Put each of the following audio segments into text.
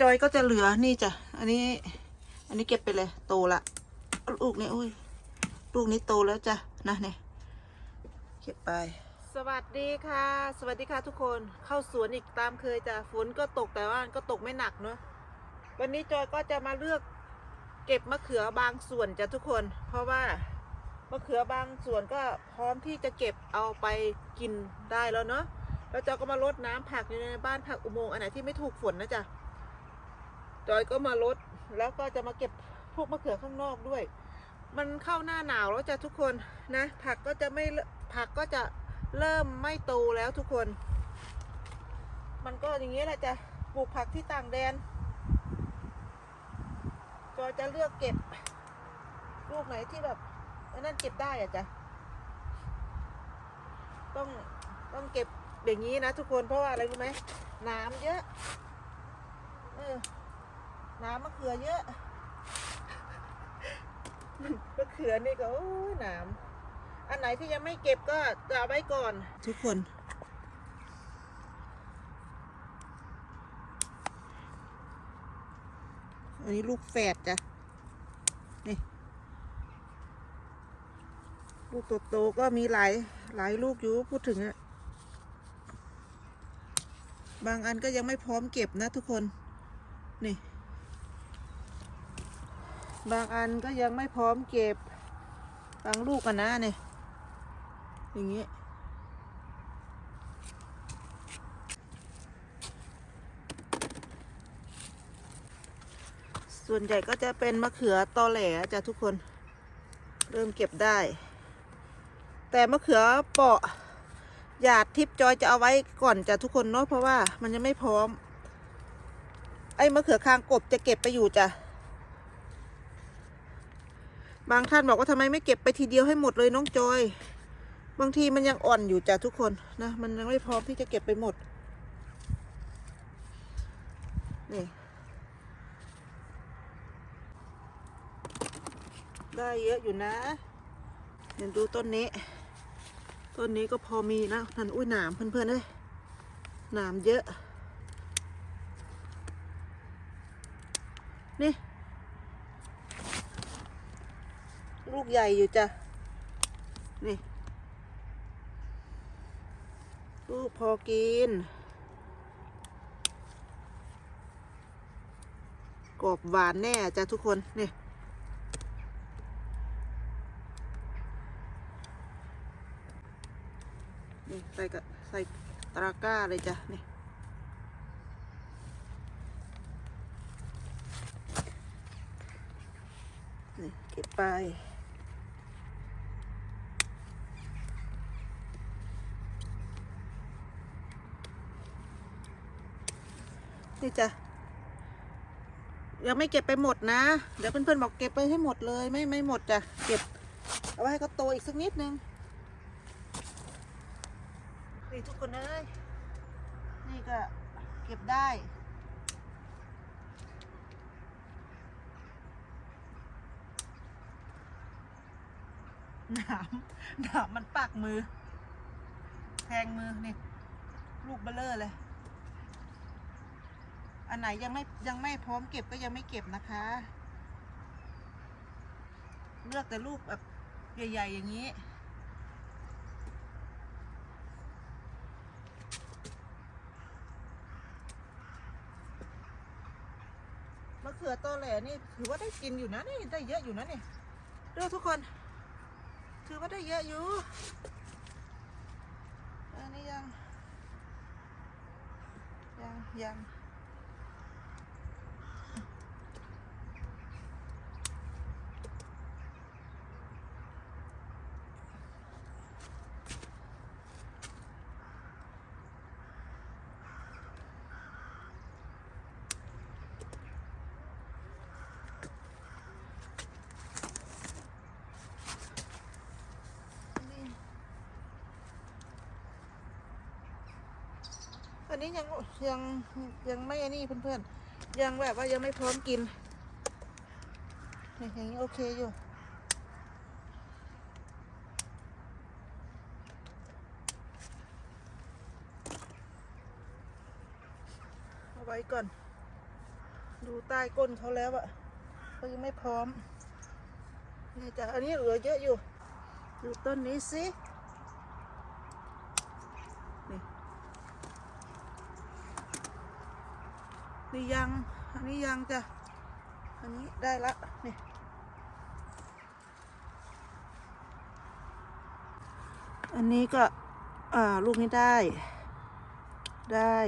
จอยก็จะเหลือนี่จ้ะ อันนี้ อันนี้เก็บไปเลย โตละลูกนี้อุ้ยลูกนี้โตแล้วจ้ะนะเนี่ยเก็บไป สวัสดีค่ะ สวัสดีค่ะทุกคนเข้าสวนอีกตามเคยจ้ะฝนก็ตกแต่ว่าก็ตกไม่หนักเนาะวันนี้จอยก็จะมาเลือกเก็บมะเขือบางส่วนจ้ะทุกคน เพราะว่ามะเขือบางส่วนก็พร้อมที่จะเก็บเอาไปกินได้แล้วเนาะแล้วจอยก็มารดน้ำผักอยู่ในบ้านผักอุโมงค์อันไหนที่ไม่ถูกฝนนะจ๊ะ จอยก็มาลดแล้วก็จะมาเก็บพวกมะเขือข้างนอกด้วย มันเข้าหน้าหนาวแล้วจ้ะทุกคนนะ ผักก็จะไม่ผักก็จะเริ่มไม่โตแล้วทุกคน มันก็อย่างนี้แหละจ้ะปลูกผักที่ต่างแดนจอยจะเลือกเก็บลูกไหนที่แบบนนั่นเก็บได้อะจ้ะต้องต้องเก็บอย่างนี้นะทุกคนเพราะว่าอะไรรู้ไหมน้ำเยอะเออ น้ำมะเขือเยอะมะเขือนี่ก็โอ้ยน้ำอันไหนที่ยังไม่เก็บก็จะเอาไว้ก่อน ทุกคน อันนี้ลูกแฝดจ้ะ นี่ ลูกโตๆก็มีหลายหลายลูกอยู่พูดถึงอะบางอันก็ยังไม่พร้อมเก็บนะทุกคน นี่ บางอันก็ยังไม่พร้อมเก็บบางลูกกันนะเนี่ยอย่างนี้ส่วนใหญ่ก็จะเป็นมะเขือตอแหลจ้ะทุกคนเริ่มเก็บได้ แต่มะเขือเปาะหยาดทิพย์จอยจะเอาไว้ก่อนจ้ะทุกคนเนาะเพราะว่ามันยังไม่พร้อม ไอ้มะเขือคางกบจะเก็บไปอยู่จ้ะ บางท่านบอกว่าทำไมไม่เก็บไปทีเดียวให้หมดเลยน้องจอย บางทีมันยังอ่อนอยู่จ้ะทุกคนนะ มันยังไม่พร้อมที่จะเก็บไปหมด นี่ ได้เยอะอยู่นะ เดี๋ยวดูต้นนี้ ต้นนี้ก็พอมีนะนั่นอุ้ยหนามเพื่อนๆเลยหนามเยอะ นี่ ลูกใหญ่อยู่จ้ะ นี่ ลูกพอกิน กรอบหวานแน่จ้ะทุกคน นี่นี่ใส่กับใส่ตะกร้าเลยจ้ะ นี่นี่เก็บไป นี่จ้ะยังไม่เก็บไปหมดนะ เดี๋ยวเพื่อนๆบอกเก็บไปให้หมดเลย ไม่ไม่หมดจ้ะ เก็บ เอาไว้ให้เขาโตอีกสักนิดนึงนี่ทุกคนเอ้ย นี่ก็เก็บได้หนามหนามมันปักมือ แทงมือนี่ ลูกเบลเลอร์เลย อันไหนยังไม่ยังไม่พร้อมเก็บก็ยังไม่เก็บนะคะ เลือกแต่ลูกแบบใหญ่ ๆ อย่างนี้ มะเขือตอแหลนี่ถือว่าได้กินอยู่นะนี่ได้เยอะอยู่นะนี่ดูทุกคน ถือว่าได้เยอะอยู่อันนี้ยัง ยังยังนี่ อันนี้ยังยังยังไม่อันนี้เพื่อนๆ ยังแบบว่ายังไม่พร้อมกินอย่างนี้โอเคอยู่เอาไว้ก่อน ดูใต้ก้นเขาแล้วอะเขายังไม่พร้อมนี่จ้ะอันนี้เหลือเยอะอยู่ ดูต้นนี้สิ นี่ยังอันนี้ยังจ้ะอันนี้ได้ละนี่อันนี้ก็อ่าลูกนี้ได้ ได้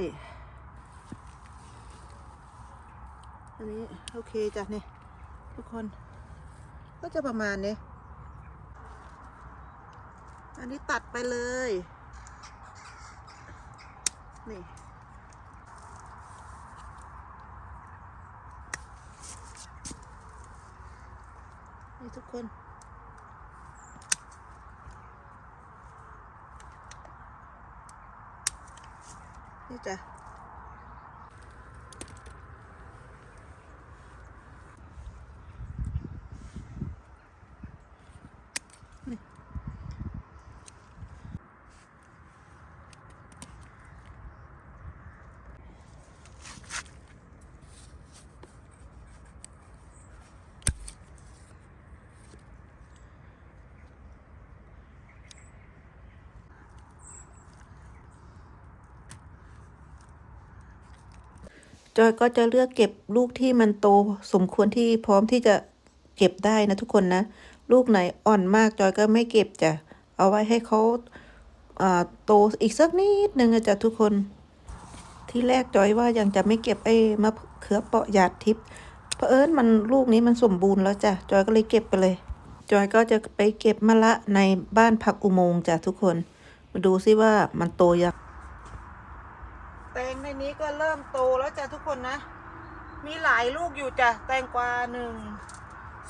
อันนี้โอเคจ้ะนี่ทุกคน ก็จะประมาณนี้ อันนี้ตัดไปเลย นี่ ทุกคน นี่จ้ะ จอยก็จะเลือกเก็บลูกที่มันโตสมควรที่พร้อมที่จะเก็บได้นะทุกคนนะ ลูกไหนอ่อนมากจอยก็ไม่เก็บจ้ะเอาไว้ให้เขาอ่าโตอีกสักนิดนึงอะจ้ะทุกคน ที่แรกจอยว่ายังจะไม่เก็บไอ้มะเขือเปาะหยาดทิพย์เพราะเอิญมันลูกนี้มันสมบูรณ์แล้วจ้ะจอยก็เลยเก็บไปเลย จอยก็จะไปเก็บมะละในบ้านผักอุโมงค์จ้ะทุกคน มาดูซิว่ามันโตยัง ในนี้ก็เริ่มโตแล้วจ้ะทุกคนนะ มีหลายลูกอยู่จ้ะแตงกวาหนึ่ง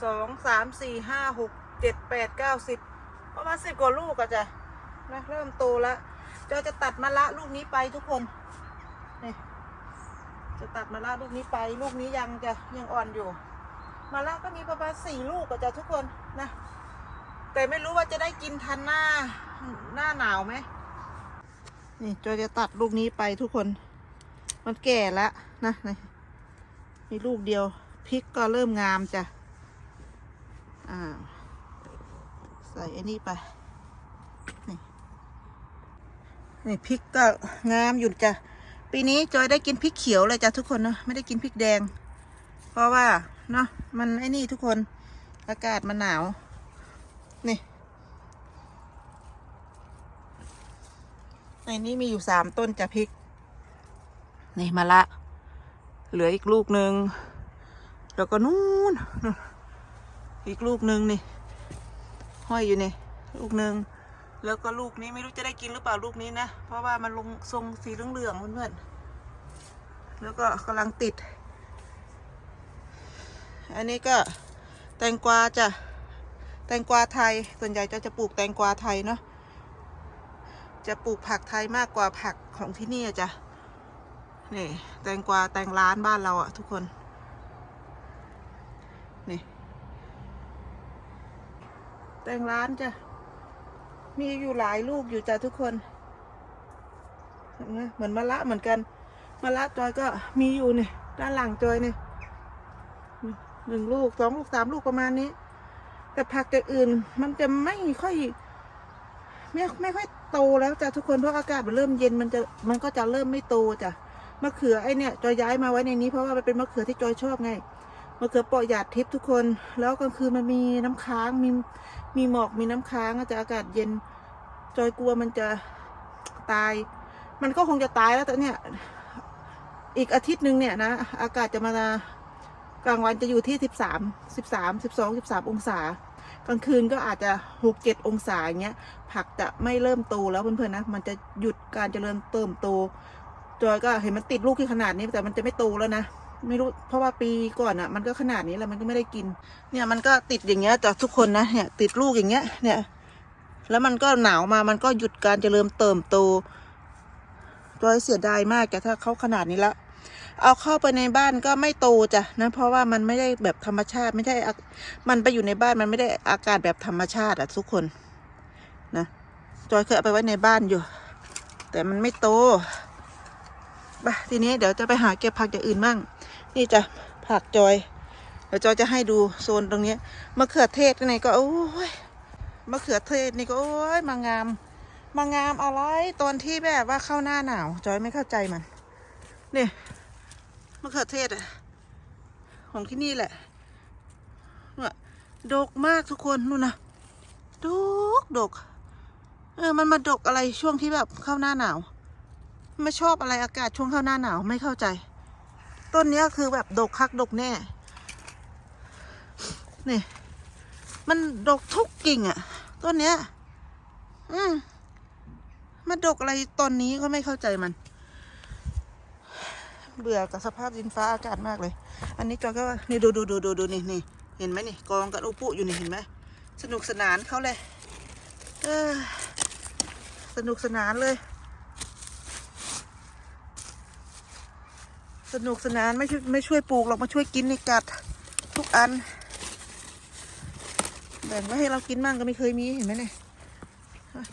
สองสามสี่ห้าหกเจ็ดแปดเก้าสิบประมาณสิบกว่าลูกอะจ้ะนะเริ่มโตแล้วจอยจะตัดมะละลูกนี้ไปทุกคนนี่จะตัดมะละลูกนี้ไป ลูกนี้ยังจะยังอ่อนอยู่มะละก็มีประมาณสี่ลูกอะจ้ะทุกคนนะ แต่ไม่รู้ว่าจะได้กินทันหน้าหน้าหนาวไหมนี่จอยจะตัดลูกนี้ไปทุกคน มันแก่แล้วนะนี่มีลูกเดียวพริกก็เริ่มงามจ้ะอ่าใส่อันนี้ไป นี่นี่พริกก็งามอยู่จ้ะ ปีนี้จอยได้กินพริกเขียวเลยจ้ะทุกคนเนาะไม่ได้กินพริกแดง เพราะว่าเนาะมันไอ้นี่ทุกคนอากาศมันหนาว นี่ในนี้มีอยู่สามต้นจะพริก นี่มาละ เหลืออีกลูกหนึ่งแล้วก็นู่นนู่นอีกลูกหนึ่งนี่ ห้อยอยู่นี่ ลูกหนึ่งแล้วก็ลูกนี้ไม่รู้จะได้กินหรือเปล่าลูกนี้นะ เพราะว่ามันลงทรงสีเหลืองๆเพื่อนๆแล้วก็กำลังติด อันนี้ก็แตงกวาจ้ะแตงกวาไทย ส่วนใหญ่จะจะปลูกแตงกวาไทยเนาะจะปลูกผักไทยมากกว่าผักของที่นี่จ้ะ นี่แตงกวาแตงร้านบ้านเราอะทุกคน นี่ แตงร้านจ้ะ มีอยู่หลายลูกอยู่จ้ะทุกคนเห็นไหมเหมือนมะละเหมือนกันมะละจอยก็มีอยู่นี่ด้านหลังจอยนี่หนึ่งลูกสองลูกสามลูกประมาณนี้ แต่ผักอย่างอื่นมันจะไม่ค่อยไม่ไม่ค่อยโตแล้วจ้ะทุกคนเพราะอากาศมันเริ่มเย็นมันจะมันก็จะเริ่มไม่โตจ้ะ มะเขือไอเนี่ยจอยย้ายมาไว้ในนี้เพราะว่ามันเป็นมะเขือที่จอยชอบไงมะเขือเปราะหยาดทิพย์ทุกคน แล้วกลางคืนมันมีน้ำค้างมีมีหมอกมีน้ำค้างอาจจะอากาศเย็น จอยกลัวมันจะตาย มันก็คงจะตายแล้วแต่เนี่ย อีกอาทิตย์หนึ่งเนี่ยนะอากาศจะมากลางวันจะอยู่ที่สิบสามสิบสามสิบสองสิบสามองศา กลางคืนก็อาจจะหกเจ็ดองศาอย่างเงี้ย ผักจะไม่เริ่มโตแล้วเพื่อนๆนะ มันจะหยุดการเจริญเติมโต จอยก็เห็นมันติดลูกที่ขนาดนี้แต่มันจะไม่โตแล้วนะไม่รู้เพราะว่าปีก่อนอะ มันก็ขนาดนี้แล้วมันก็ไม่ได้กิน เนี่ยมันก็ติดอย่างเงี้ยจากทุกคนนะเนี่ย ติดลูกอย่างเงี้ย เนี่ย แล้วมันก็หนาวมามันก็หยุดการเจริญเติมโตจอยเสียดายมากแต่ถ้าเขาขนาดนี้ล้วเอาเข้าไปในบ้านก็ไม่โตจ้ะนะ เพราะว่ามันไม่ได้แบบธรรมชาติไม่ใช่อามันไปอยู่ในบ้านมันไม่ได้อากาศแบบธรรมชาติอะทุกคนนะจอยเคยเอาไปไว้ในบ้านอยู่ แต่มันไม่โต ไปทีนี้เดี๋ยวจะไปหาเก็บผักอย่างอื่นมั่งนี่จะผักจอย เดี๋ยวจอยจะให้ดูโซนตรงนี้มะเขือเทศนี่ก็โอ้ยมะเขือเทศนี่ก็โอ้ยมางาม มางามอะไรตอนที่แบบว่าเข้าหน้าหนาว จอยไม่เข้าใจมันนี่มะเขือเทศอะของที่นี่แหละเนี่ยดกมากทุกคนนู่นนะดกดก เออมันมาดกอะไรช่วงที่แบบเข้าหน้าหนาว ไม่ชอบอะไรอากาศช่วงเข้าหน้าหนาวไม่เข้าใจ ต้นนี้คือแบบดกคักดกแน่ นี่ มันดกทุกกิ่งอะต้นเนี้ย อืมมาดกอะไรตอนนี้ก็ไม่เข้าใจมัน เบื่อกับสภาพดินฟ้าอากาศมากเลย อันนี้จอก็ว่านี่ดูดูดูดูดูนี่นี่เห็นไหมนี่กองกันอุปุอยู่นี่เห็นไหมสนุกสนานเขาเลย เออ สนุกสนานเลย สนุกสนานไม่ช่วยไม่ช่วยปลูกหรอกมาช่วยกินนี่กัดทุกอัน แบ่งไว้ให้เรากินบ้างก็ไม่เคยมีเห็นไหมเนี่ย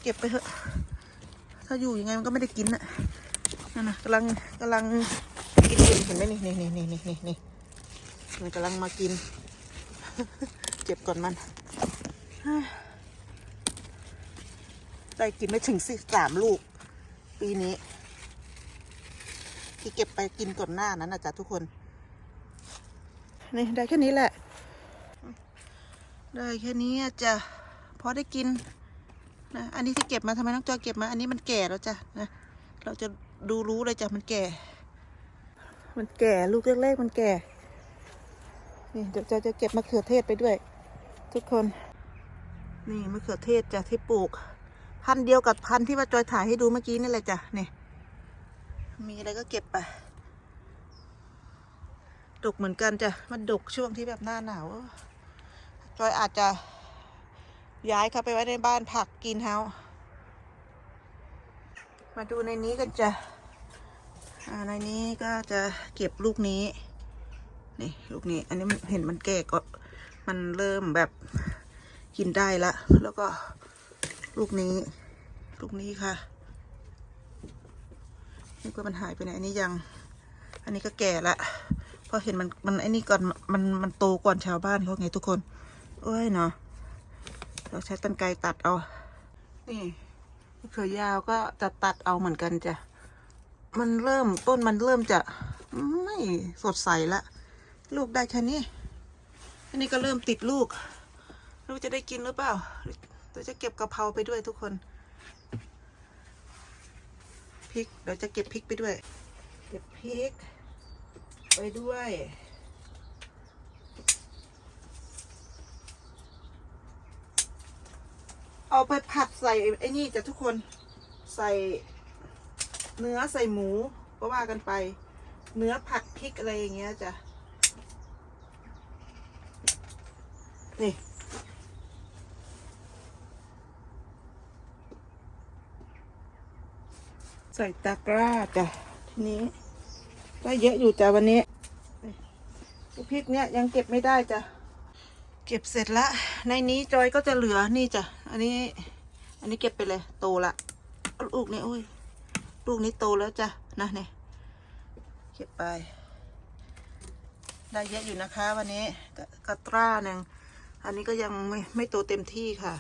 เก็บไปเถอะ ถ้าอยู่ยังไงมันก็ไม่ได้กินน่ะนั่นนะกำลังกำลังกินเห็นไหมนี่นี่นี่นี่นี่นี่นี่มันกำลังมากินเก็บก่อนมันได้กินไม่ถึงสิสามลูก ปีนี้ ที่เก็บไปกินก่อนหน้านั้นนะจ๊ะทุกคน นี่ได้แค่นี้แหละ ได้แค่นี้อะจ้ะพอได้กินนะอันนี้ที่เก็บมาทำไมน้องจอยเก็บมา อันนี้มันแก่แล้วจ้ะนะเราจะดูรู้เลยจ้ะมันแก่ มันแก่ลูกเล็กๆมันแก่นี่เดี๋ยวจอยจะเก็บมะเขือเทศไปด้วย ทุกคน นี่มะเขือเทศจ้ะที่ปลูก พันธุ์เดียวกับพันธุ์ที่ว่าจอยถ่ายให้ดูเมื่อกี้นี่แหละจ้ะนี่ มีอะไรก็เก็บไปดกเหมือนกันจ้ะมันดกช่วงที่แบบหน้าหนาวจอยอาจจะย้ายเข้าไปไว้ในบ้านผักกินเฮามาดูในนี้กันจ้ะในนี้ก็จะเก็บลูกนี้ นี่ลูกนี้ อันนี้มันเห็นมันแก่ก็มันเริ่มแบบกินได้ละ แล้วก็ลูกนี้ ลูกนี้ค่ะ นี่ก็มันหายไปไหนอันนี้ยัง อันนี้ก็แก่ละพราะเห็นมันมันไอ้นี่ก่อนมันมันโตก่อนชาวบ้านเขาไงทุกคนเอ้ยเนาะเราใช้ตันไกรตัดเอา นี่มะเขือยาวก็จะตัดเอาเหมือนกันจ้ะ มันเริ่มต้นมันเริ่มจะไม่สดใสละ ลูกได้แค่นี้ อันนี้ก็เริ่มติดลูกไม่รู้จะได้กินหรือเปล่าเดี๋ยวจะเก็บกะเพราไปด้วยทุกคน พริกเราจะเก็บพริกไปด้วย เก็บพริกไปด้วยเอาไปผัดใส่ไอ้นี่จ้ะทุกคนใส่เนื้อใส่หมูก็ว่ากันไป เนื้อผัดพริกอะไรอย่างเงี้ยจ้ะนี่ ใส่ตะกร้าจ้ะทีนี้ ก็เยอะอยู่จ้ะวันนี้พริกเนี้ยยังเก็บไม่ได้จ้ะเก็บเสร็จละในนี้จอยก็จะเหลือนี่จ้ะอันนี้ อันนี้เก็บไปเลย โตละลูกนี้อุ้ยลูกนี้โตแล้วจ้ะนะเนี่ยเก็บไป ได้เยอะอยู่นะคะ วันนี้กกระตร้าหนึ่งอันนี้ก็ยังไม่ไม่โตเต็มที่ค่ะ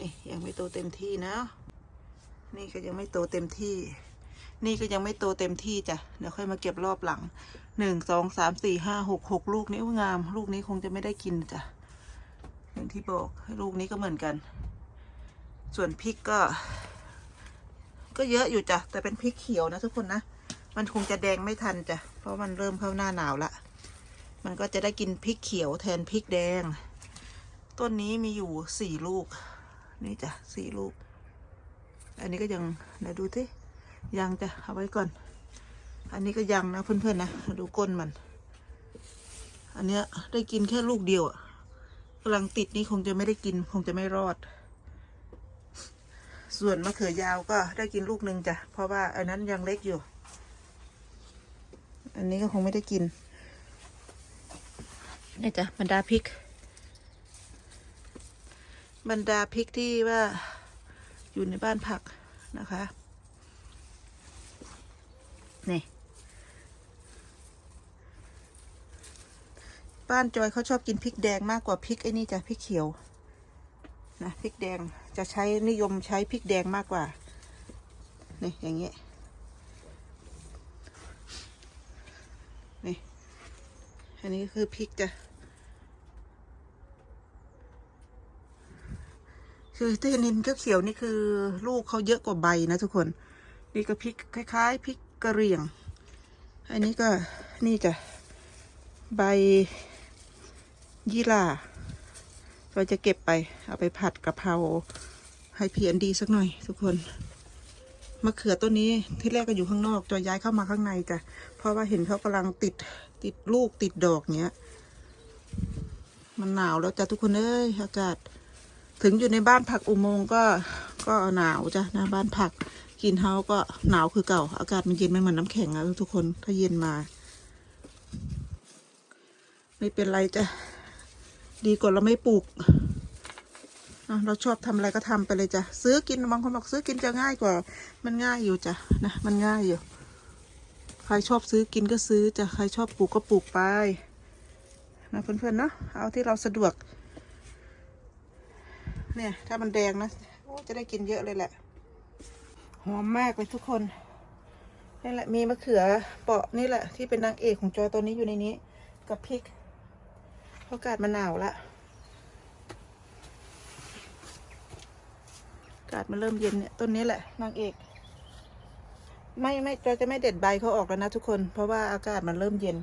นี่ยังไม่โตเต็มที่นะ นี่ก็ยังไม่โตเต็มที่ นี่ก็ยังไม่โตเต็มที่จ้ะ เดี๋ยวค่อยมาเก็บรอบหลังหนึ่งสองสามสี่ห้าหกหกลูกนี้งาม ลูกนี้คงจะไม่ได้กินจ้ะอย่างที่บอกลูกนี้ก็เหมือนกัน ส่วนพริกก็ ก็เยอะอยู่จ้ะ แต่เป็นพริกเขียวนะทุกคนนะ มันคงจะแดงไม่ทันจ้ะ เพราะมันเริ่มเข้าหน้าหนาวละ มันก็จะได้กินพริกเขียวแทนพริกแดง ต้นนี้มีอยู่สี่ลูก นี่จ้ะสี่ลูก อันนี้ก็ยังเดี๋ยวดูที่ยังจะเอาไว้ก่อน อันนี้ก็ยังนะเพื่อนๆนะดูก้นมัน อันเนี้ยได้กินแค่ลูกเดียวอะกำลังติดนี่คงจะไม่ได้กิน คงจะไม่รอด ส่วนมะเขือยาวก็ได้กินลูกหนึ่งจ้ะเพราะว่าอันนั้นยังเล็กอยู่ อันนี้ก็คงไม่ได้กินนี่จ้ะบรรดาพริก บรรดาพริกที่ว่า อยู่ในบ้านผักนะคะนี่บ้านจอยเขาชอบกินพริกแดงมากกว่าพริกไอ้นี่จ้ะพริกเขียวนะพริกแดงจะใช้นิยมใช้พริกแดงมากกว่านี่อย่างเงี้ยนี่อันนี้คือพริกจ้ะ คือที่เห็นเขียวๆนี่คือลูกเขาเยอะกว่าใบนะทุกคน นี่ก็พริกคล้าย ๆพริกกระเรียง อันนี้ก็นี่จ้ะใบยี่หร่าเราจะเก็บไป เอาไปผัดกะเพราให้เพียนดีสักหน่อย ทุกคนมะเขือต้นนี้ที่แรกก็อยู่ข้างนอกจอยย้ายเข้ามาข้างในจ้ะเพราะว่าเห็นเขากำลังติดติดลูกติดดอกเนี้ย มันหนาวแล้วจ้ะทุกคนเอ้ยอากาศ ถึงอยู่ในบ้านผักอุโมงก็ก็หนาวจ้ะหน้าบ้านผักกินเฮาก็หนาวคือเก่า อากาศมันเย็นมันเหมือนน้ำแข็งอะทุกคนถ้าเย็นมา ไม่เป็นไรจ้ะดีกว่าเราไม่ปลูกเราชอบทำอะไรก็ทำไปเลยจ้ะซื้อกินบางคนบอกซื้อกินจะง่ายกว่า มันง่ายอยู่จ้ะนะมันง่ายอยู่ ใครชอบซื้อกินก็ซื้อจ้ะใครชอบปลูกก็ปลูกไปนะเพื่อนๆเนาะเอาที่เราสะดวก เนี่ย ถ้ามันแดงนะจะได้กินเยอะเลยแหละ หอมมากเลยทุกคนนี่แหละมีมะเขือเปาะนี่แหละ ที่เป็นนางเอกของจอยตัวนี้อยู่ในนี้ กับพริกเพราะอากาศมันหนาวละอากาศมันเริ่มเย็นเนี่ยต้นนี้แหละนางเอก ไม่ไม่จอยจะไม่เด็ดใบเขาออกแล้วนะทุกคน เพราะว่าอากาศมันเริ่มเย็น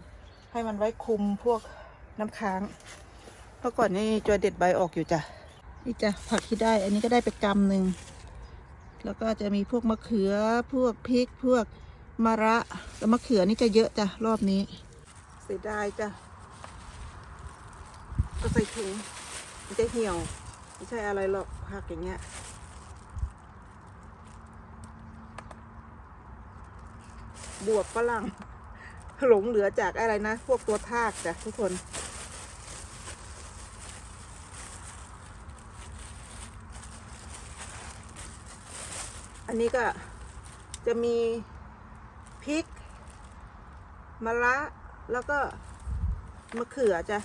ให้มันไว้คุมพวกน้ำค้างเพราะก่อนนี่จอยเด็ดใบออกอยู่จ้ะ นี่จ้ะผักที่ได้ อันนี้ก็ได้ไปกำหนึ่ง แล้วก็จะมีพวกมะเขือ พวกพริก พวกมะระแต่มะเขือนี่จะเยอะจ้ะรอบนี้ เสียดายจ้ะ ก็ใส่ถุงมันจะเหี่ยว ไม่ใช่อะไรหรอกผักอย่างเงี้ยบวบฝรั่งหลงเหลือจากอะไรนะ พวกตัวทากจ้ะทุกคน อันนี้ก็จะมีพริกมะระแล้วก็มะเขือจ้ะ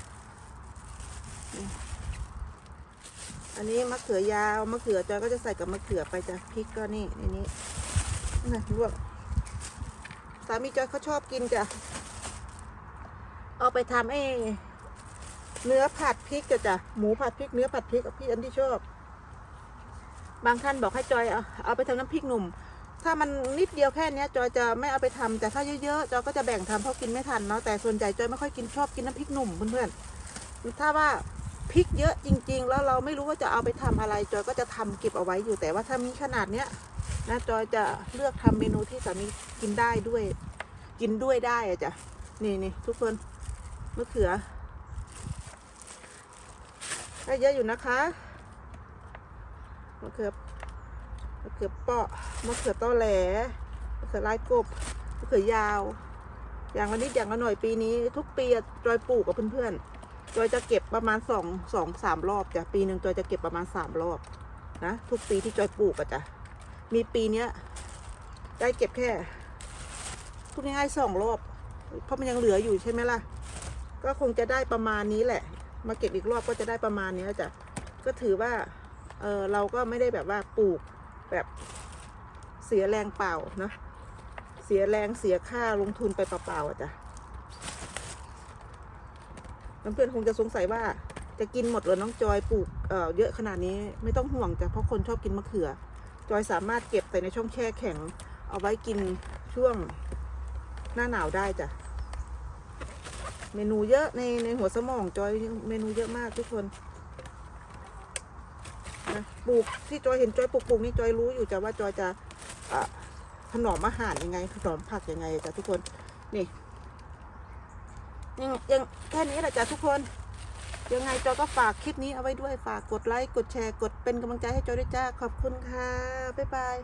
อันนี้มะเขือยาวมะเขือจอยก็จะใส่กับมะเขือไปจ้ะพริกก็นี่ในนี้นะลวกสามีจอยเขาชอบกินจ้ะ เอาไปทำไอ้เนื้อผัดพริกจ้ะจ้ะหมูผัดพริกเนื้อผัดพริกพี่อันที่ชอบ บางท่านบอกให้จอยเอาเอาไปทำน้ำพริกหนุ่ม ถ้ามันนิดเดียวแค่เนี้ยจอยจะไม่เอาไปทำแต่ถ้าเยอะๆจอยก็จะแบ่งทำเพราะกินไม่ทันเนาะแต่ส่วนใหญ่จอยไม่ค่อยกินชอบกินน้ำพริกหนุ่มเพื่อนๆถ้าว่าพริกเยอะจริง ๆ แล้วเราไม่รู้ว่าจะเอาไปทำอะไร จอยก็จะทำเก็บเอาไว้อยู่แต่ว่าถ้ามีขนาดเนี้ยนะจอยจะเลือกทำเมนูที่สามีกินได้ด้วย กินด้วยได้อะจ้ะนี่นี่ทุกคนมะเขือได้เยอะอยู่นะคะ มะเขือมะเขือเปาะมะเขือต้อแหลมะเขือลายกบมะเขือยาว อย่างละนิดอย่างละหน่อยปีนี้ ทุกปีอะจอยปลูกกับเพื่อนๆจอยจะเก็บประมาณสองสองสามรอบจ้ะปีหนึ่งจอยจะเก็บประมาณสามรอบนะทุกปีที่จอยปลูกอะจ้ะมีปีเนี้ยได้เก็บแค่พูดง่ายๆสองรอบ เพราะมันยังเหลืออยู่ใช่ไหมล่ะ ก็คงจะได้ประมาณนี้แหละ มาเก็บอีกรอบก็จะได้ประมาณนี้จ้ะก็ถือว่า เออเราก็ไม่ได้แบบว่าปลูกแบบเสียแรงเปล่าเนาะเสียแรงเสียค่าลงทุนไปเปล่าๆอะจ้ะเพื่อนๆคงจะสงสัยว่าจะกินหมดเหรือน้องจอยปลูกเอ่อเยอะขนาดนี้ไม่ต้องห่วงจ้ะเพราะคนชอบกินมะเขือ จอยสามารถเก็บใส่ในช่องแช่แข็ง เอาไว้กินช่วงหน้าหนาวได้จ้ะเมนูเยอะในในหัวสมองจอยเมนูเยอะมากทุกคน นะปลูกที่จอยเห็นจอยปลูกปลูกนี่จอยรู้อยู่จ้ะว่าจอยจะอะถนอมอาหารยังไงถนอมผักยังไงจ้ะทุกคนนี่ยังยังแค่นี้แหละจ้ะทุกคน ยังไงจอยก็ฝากคลิปนี้เอาไว้ด้วยฝากกดไลค์กดแชร์กดเป็นกำลังใจให้จอยด้วยจ้าขอบคุณค่ะบ๊ายบาย